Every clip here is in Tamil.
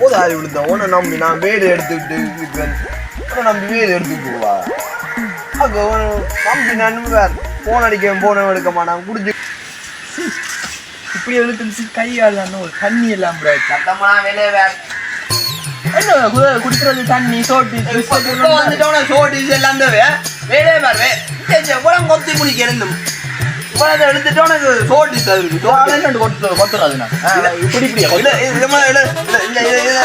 போதாரி விழுந்த. உன்னை நம்பி நான் வேடு எடுத்துக்கிட்டு இருக்கிறேன். உன்னை நம்பி வேடு எடுத்து போவா. அங்க நம்பி நான் வேற போன் அடிக்க போன எடுக்க மாட்டான். குடிச்சு இப்படி இழுத்து கையால் ஒரு தண்ணி எல்லாம் bro. சத்தமா வேலையை வேற என்ன குடிக்கிறது தண்ணி சோட்டு இப்போ வந்துட்டோம் சோடி எல்லாம் வேலையே வேற இவ்வளவு கொத்தி குடிக்க இருந்தும் இவ்வளவு எடுத்துட்டோம் சோடி ரெண்டு கொத்து கொத்துறாது நான் இப்படி இப்படி இல்ல இது இல்ல இல்ல இல்ல இல்ல இல்ல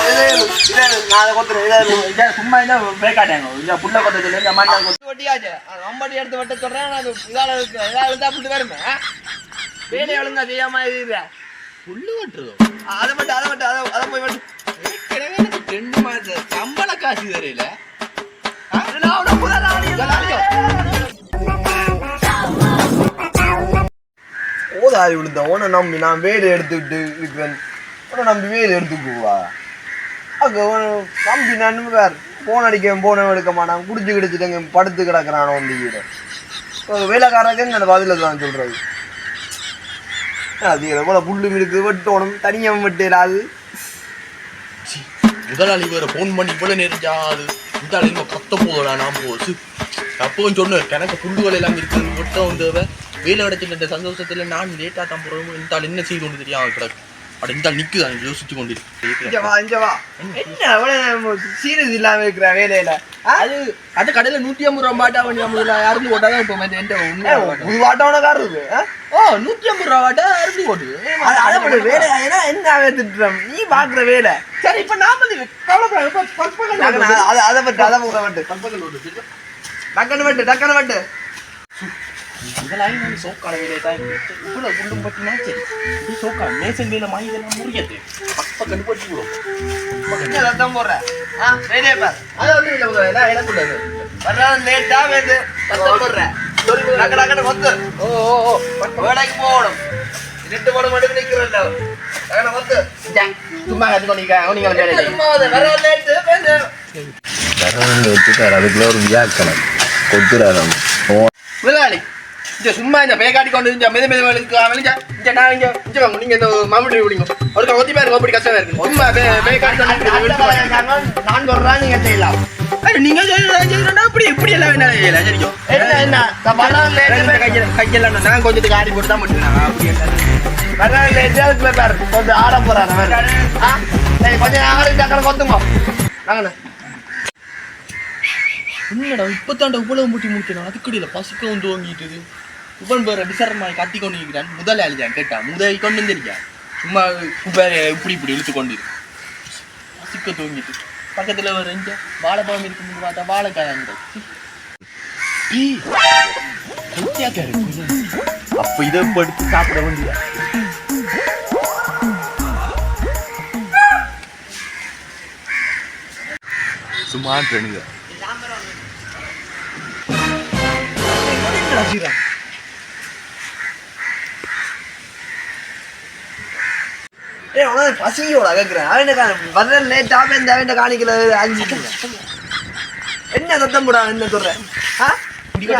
இல்ல நான் அதை கொத்துறேன் இல்ல இதை சும்மா என்ன பிரேக் ஆட்டாங்க இந்த புள்ள கொத்தத்துல இந்த மண்ணை கொத்து ஒட்டியாச்சு நம்படி எடுத்து வெட்ட சொல்றேன் அது இதால இருக்கு இதால இருந்தா அப்படி வருமே வேலையை ஒழுங்கா செய்யாம இருக்கிற புல்லு வெட்டுறதோ அதை மட்டும் அதை மட்டும் அதை அதை போய் ஏற்கனவே எனக்கு ரெண்டு மாசம் சம்பள காசு தெரியல சாரி விழுந்த உன்னை நம்பி நான் வேடு எடுத்துக்கிட்டு இருக்கிறேன் உன நம்பி வேடு எடுத்துக்குவா அங்கே நம்பி நான் வேறு ஃபோன் அடிக்க போன எடுக்க மாட்டான். குடிச்சு கிடிச்சிட்டு படுத்து கிடக்குறானோ வந்து வேலைக்காரங்க அந்த பதில தான் சொல்கிறது அது இதை போல் புல்லு இருக்கு வெட்டணும் தனியாக வெட்டிடாது முதலாளி வேற ஃபோன் பண்ணி போல நேரிச்சா அது இந்த கத்த போதடா நான் போச்சு. அப்பவும் சொன்னேன் கணக்கு புல்லுகள் எல்லாம் இருக்குது மட்டும் வந்து வேலை கிடைச்சிட்ட சந்தோஷத்துல நான் லேட்டா தான் இந்த ஆள் என்ன செய்து கொண்டு தெரியாம? கிடக்கு. இந்த ஆள் நிக்குதான் யோசிச்சு கொண்டு என்ன? அவ்வளோ சீரியஸ் இல்லாம இருக்கிற வேலையில? அது அது கடையில நூத்தி ஐம்பது ரூபா பாட்டா பண்ணி முதல்ல அறுந்து போட்டாதான் இப்போ வந்து எந்த ஏ, உண்மையா பாட்டு. புது வாட்டவனக்கார இருக்கு? ஓ நூத்தி ஐம்பது ரூபா பாட்டா. அறுந்து போட்டு அது- விட வேலை ஏன்னா என்ன திட்டுறோம் நீ பாக்குற வேலை. சரி இப்ப நாம வந்து இப்ப ஓடுது. அதை பட்டு அதை பட்டு பட்டு பற்பகல் ஓடுது. டக்குனு பட்டு டக்குனு பட்டு இதெல்லாம் வந்து சோக்கான வேலையை தான் இவ்வளவு குண்டும் பட்டினா சரி இது சோக்கா மேசன் வேலை மாதிரி இதெல்லாம் முறியது பக்கம் போட்டு விடும் என்ன சத்தம் போடுற ஆ வேலையை பார் அதை வந்து இல்லை எல்லாம் எனக்கு உள்ளது வர்றான் லேட்டா வேண்டு சத்தம் போடுற டக்கு டக்குனு கொத்து ஓ ஓ ஓ வேலைக்கு போகணும் ரெண்டு மணி மட்டும் கொத்து சும்மா கற்றுக்கோ. சும்மா லேட்டு வேண்டு வச்சுட்டார் அதுக்குள்ள ஒரு வியாக்கணம் கொத்துறாரு முதலாளி இந்த சும்மா இந்த பேக்காட்டி கொண்டு இந்த மெது மெது வெளிஞ்சா இந்த நான் இங்க இங்க வாங்க. நீங்க இந்த மாமூடி விடுங்க அவருக்கு ஒத்தி பாருங்க அப்படி கஷ்டமா இருக்கு. சும்மா பே பேக்காட்டி நான் சொல்றேன் நீங்க செய்யலாம் நீங்க அப்படி இப்படி எல்லாம் வேணாம் செய்யலாம் சரிக்கும் என்ன என்ன? வர்றான் இந்த லேட்டு கையெல்லாம் கையெல்லாம் நான் கொஞ்சத்துக்கு ஆடி போட்டு தான் அப்படி பாரு. கொஞ்சம் ஆட சரி. கொஞ்சம் ஆடு கொத்துங்க. வாங்கண்ணே. என்னடா இப்பத்தாண்ட இவ்வளவு முட்டி முடிக்கணும் அதுக்கடியில் பசிக்கவும் தோங்கிட்டுது இவன் வேற விசாரமாய் கத்தி கொண்டு இருக்கிறான் முதலாளி தான் கேட்டா. முதல் கொண்டு சும்மா வேற இப்படி இப்படி இழுத்து கொண்டு சிக்க தூங்கிட்டு. பக்கத்துல ஒரு இங்க வாழைப்பழம் இருக்குன்னு பார்த்தா வாழைக்காய் அப்ப இதை படுத்து சாப்பிட வேண்டிய சும்மா ட்ரெனிங்க ஏய் உனக்கு பசியோட கேட்குறேன் அவன் வர்ற லேட்டாக இந்த அவன் காணிக்கல? அஞ்சு என்ன சத்தம் போடா என்ன சொல்றேன் ஆ?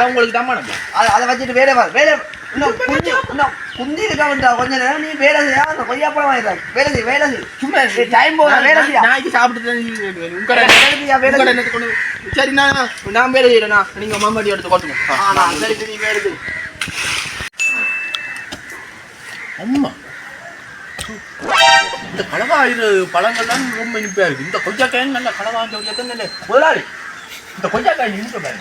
உங்களுக்கு தான் அதை அதை வச்சுட்டு வேலை பாரு வேலை இன்னும் குஞ்சு இன்னும் குந்தி இருக்கா கொஞ்ச நேரம் நீ வேலை செய்யா அந்த வாங்கிடுறாங்க வேலை செய் வேலை செய். சும்மா டைம் போக வேலை செய்யா இது சாப்பிட்டு உங்க வேலை செய்யா வேலை உங்களோட செய். என்னத்தை கொண்டு சரி நான் வேலை செய்யறேண்ணா நீங்க மாமாடி எடுத்து கொட்டுங்க. ஆ, நான் சரி சரி வேலை செய். அம்மா. இந்த களவாயிரு பழங்கள்லாம் ரொம்ப இனிப்பா இருக்கு. இந்த கொய்யாக்காய் நல்ல களவாஞ்ச எத்தனை இல்லை முதலாளி. இந்த கொய்யாக்காய் இனிப்பு பாரு.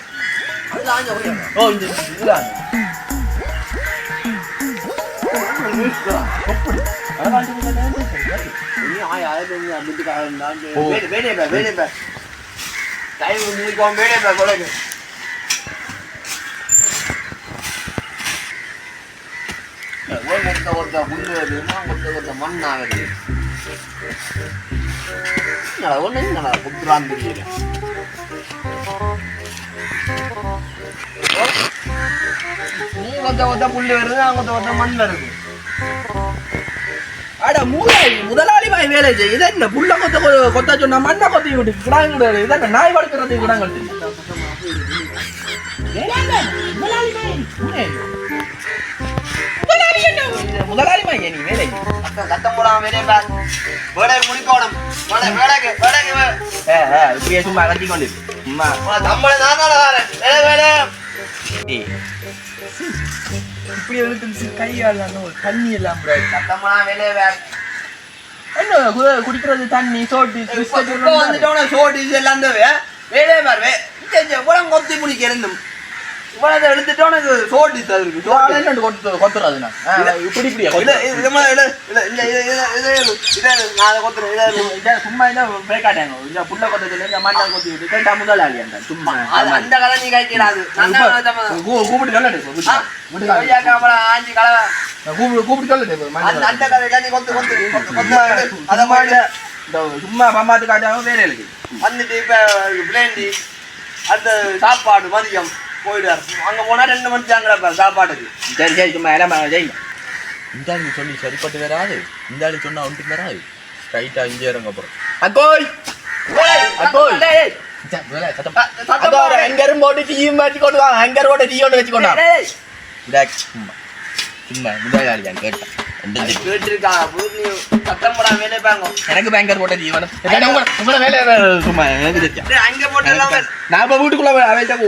ஓ இந்த இதுதான். எப்படி களவாஞ்ச கொய்யாக்காய் நீ ஆயா அது நீ அப்படிட்டு நான் ஓ. வேலை வேலை பார் வேலை பார் டைம் முடிக்கும் வேலை பார் கொலைக்கு ஒருத்த ஒருத்த புல்லு வருதுன்னா ஒருத்த ஒருத்த மண் ஆகுது என்னடா ஒன்று என்னடா புத்துறான்னு தெரியல. நீ ஒத்த ஒத்த புல்லு வருது அவங்க ஒத்த மண் வருது அட மூலாளி முதலாளி வாய் வேலை செய்ய இதை என்ன புல்ல கொத்த கொத்த சொன்னா மண்ணை கொத்தி விட்டு கிடாங்க இது என்ன நாய் வளர்க்கறது கிடாங்க முதலாளி வாய், முதலாளி மையா நீ வேலை சத்தம் போடாம பார் முடிக்கணும். வேலை வேலைக்கு வேலைக்கு இப்படியே சும்மா கத்தி கொண்டு சும்மா. உனக்கு சம்பளம் நான் தானே வரேன் வேலை வேலை. ஏய். இப்படி இழுத்து கையால் ஒரு தண்ணி எல்லாம் சத்தம் போடாம வெளியே வேறு என்ன குடிக்கிறது தண்ணி சோட்டு பிஸ்கட் இப்போ வந்துட்டோம் சோடிஸ் எல்லாம் வேலையே பார் வே கொத்தி முடிக்க இருந்தும் இவ்வளவு எடுத்துட்டோம் எனக்கு சோடிஸ் அது இருக்கு. சோடிஸ் என்னண்டு கொத்து கொத்துறாதுண்ணா இப்படி இப்படியா இல்ல இது இது மாதிரி இல்ல இல்ல இல்ல இது இது இது இது இது நான் அதை கொத்துறேன். இதை இது. இதை சும்மா என்ன பேக்காட்டாங்க இந்த புள்ள கொத்தத்துல இந்த மண்ணை கொத்தி விட்டு கேட்டா முதலாளி அந்த சும்மா. அந்த கதை நீ கைக்கிறாது நான் தான் சம்மதம். கூ- கூப்பிட்டு சொல்லட்டு ஆ, கொய்யாக்கா அப்புறம் ஆஞ்சி கலவை. கூப்பிட்டு கூப்பிட்டு சொல்லட்டு அந்த மண்ணை அந்த கதையில நீ கொத்து கொத்து கொத்து கொத்து அதை மாதிரி இந்த சும்மா பம்பாத்து காட்டாம வேற இருக்கு வந்துட்டு இப்ப பிளேண்டி அடுத்த சாப்பாடு மதியம். போயிடுவார். அங்க போனா ரெண்டு மணி தாங்கிறப்ப சாப்பாட்டுக்கு. சரி சரி சும்மா எல்லாம் ஜெய் இந்த சொல்லி சரிப்பட்டு வராது. இந்த ஆளு சொன்னா ஒன்றுக்கு வராது. ஸ்ட்ரைட்டா இங்கே இறங்க போறோம். அக்கோய்! அக்கோய். ஹேங்கரும் போட்டு டீயும் வச்சு கொண்டு வாங்க ஹேங்கர் போட்டு டீ ஒன்று வச்சு கொண்டு சும்மா முதலாளியான் கேட்டேன். எனக்கு பேங்கர் போட்ட டீ வேணும் ஏன்னா உங்களை உங்களை வேலை சும்மா எனக்கு தெரியும். நான் வீட்டுக்குள்ள வெளில நான்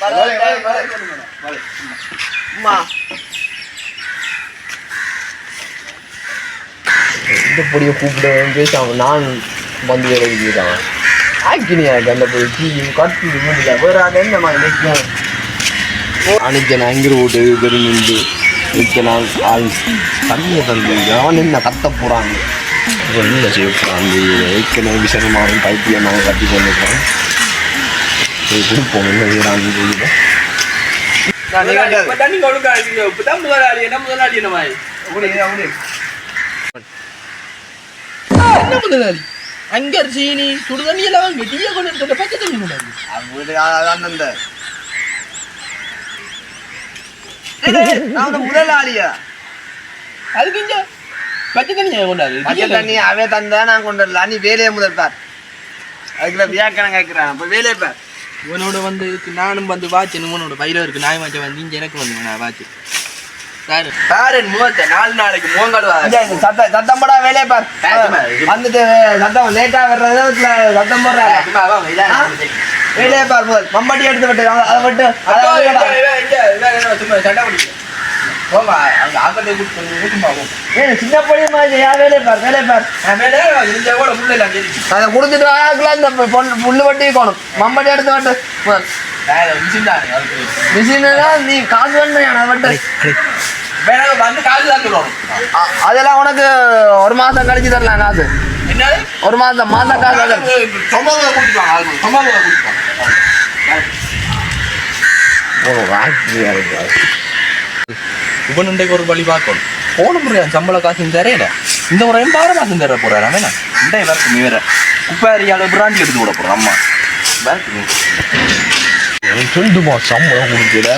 வர, வேலை, கட்டு நிற்கும் அன்னைக்கு நான் எங்கே ஓட்டு பெரு நின்று நிற்க நான் ஆள் தண்ணியை தந்து அவன் என்ன கத்த போகிறாங்க என்ன செய்ய போகிறான் ஏற்கனவே விசனமாக பைத்தியமாக கட்டி கொண்டிருக்கான் சரி கொடுப்போம் என்ன செய்யறான்னு தெரியல முதலாளி, என்ன முதலாளி? அங்க சீனி சுடு தண்ணி எல்லாம் வாங்கி டீயை கொண்டு வந்து பச்சை தண்ணி நான் வந்து முதலாளியா? அதுக்கு இங்க பச்சை தண்ணி கொண்டாது பச்சை தண்ணி அவே தந்தா நான் கொண்டு வரல நீ வேலையை முதல் பார். அதுக்குள்ள வியாக்கணம் கேட்கிறான். அப்ப வேலையை பார். இவனோட வந்து நானும் வந்து வாட்சன் இவனோட பயில இருக்கு நாய் மாச்ச வந்து இங்க எனக்கு வந்து நான் வாட்சு நாலு நாளைக்கு முகங்காடுவா இங்க இந்த சத்த சத்தம் போடா வேலையை பார். வந்துட்டு சத்தம் லேட்டா வர்றது சத்தம் போடுறாங்க வேலையை பார் முதல். மம்பட்டி எடுத்து விட்டு அதை விட்டு அதை விட்டு. ஏய், சின்ன பொண்ணு மாதிரி யா வேலையை பார் வேலையை பார். அதை கொடுத்துட்டு ஆக்குல இந்த பொண்ணு புல்லு வட்டி இருக்கணும் மம்பட்டி எடுத்து விட்டு நீ காசு அதெல்லாம் உனக்கு ஒரு மாசம் கழிச்சு தரலாம் காசு. ஒரு மாசம் மாசம் காசு அது. ஒரு வழி பார்க்கணும். போன முறை சம்பள காசு தரேன் இந்த முறையும் பார மாசம் தர போறாரு வேணா இந்த வேற நீ வேற குப்பாரியால பிராண்டி எடுத்து விட போறான் அம்மா. மாதம் சம்பளம் கொடுக்கல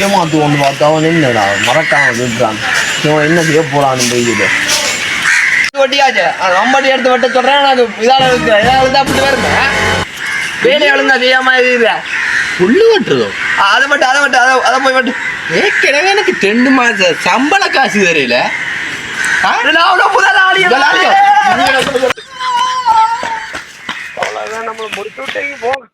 ஏமாத்து ஒன்று பார்த்தா அவன் என்னடா மறக்காம விட்டுறான் இவன் என்ன செய்ய போறான்னு தெரியல வட்டியாச்சு மம்பட்டி எடுத்து விட்டு சொல்றேன் அது இதால இருக்கு. இதால தான் அப்படி வருங்க வேலையை ஒழுங்கா செய்யாம இருக்கிற புல்லு வெட்டுறதோ அதை மட்டும் அதை மட்டும் அதை அதை போய் மட்டும் ஏற்கனவே எனக்கு ரெண்டு மாச சம்பள காசு தெரியல. நான் அவ்வளோ முதலாளி முதலாளியா? அவ்வளோதான் நம்ம முடிச்சு விட்டீங்க போங்க